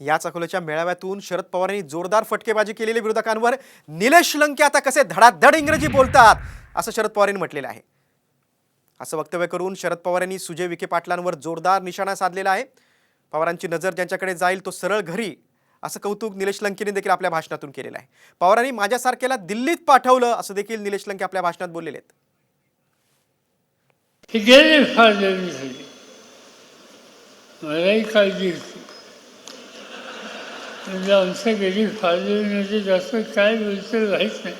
याच अकोल्याच्या मेळाव्यातून शरद पवारांनी जोरदार फटकेबाजी केलेल्या विरोधकांवर. निलेश लंके आता कसे धडाधड इंग्रजी बोलतात असं शरद पवारांनी म्हटलेलं आहे. असं वक्तव्य करून शरद पवार यांनी सुजय विखे पाटलांवर जोरदार निशाणा साधलेला आहे. पवारांची नजर ज्यांच्याकडे जाईल तो सरळ घरी असं कौतुक निलेश लंकेने देखील आपल्या भाषणातून केलेलं आहे. पवारांनी माझ्यासारख्याला दिल्लीत पाठवलं असं देखील निलेश लंके आपल्या भाषणात बोललेले आहेत. गेले फार मलाही काळजी म्हणजे आमचं गेली फार म्हणजे जास्त काय बोलतं माहीत नाही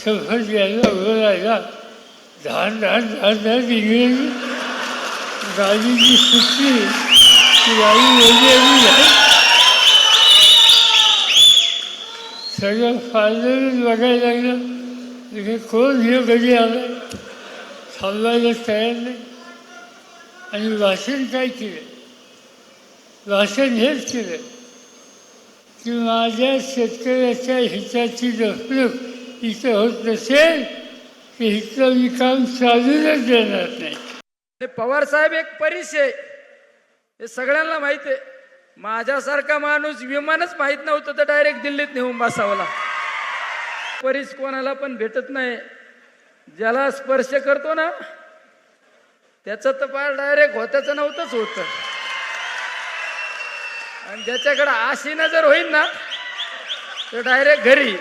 सफर यायला उभं राहिला धान धान धान धान इंग्रजी गाडीची सुटली ती गाडी वेगळी आली. सगळं फायदा बघायला लागलं हे कोण हे कधी आलं. थांबवायला तयार नाही आणि वाचन काय केलं? वाचन हेच केलं. की माझ्या शेतकऱ्याच्या हिताची जपणूक इथं होत नसेल की इथलं मी काम चालूनच देणार नाही. पवार साहेब एक परिचय आहे. हे सगळ्यांना माहिती आहे. माझ्यासारखा माणूस विमानच माहीत नव्हतं तर डायरेक्ट दिल्लीत नेऊन बसावला. परीस कोणाला पण भेटत नाही. ज्याला स्पर्श करतो ना त्याचं तर फार डायरेक्ट होत्याचं नव्हतंच होतं. आणि ज्याच्याकडे आशीनं जर होईल ना तर डायरेक्ट घरी.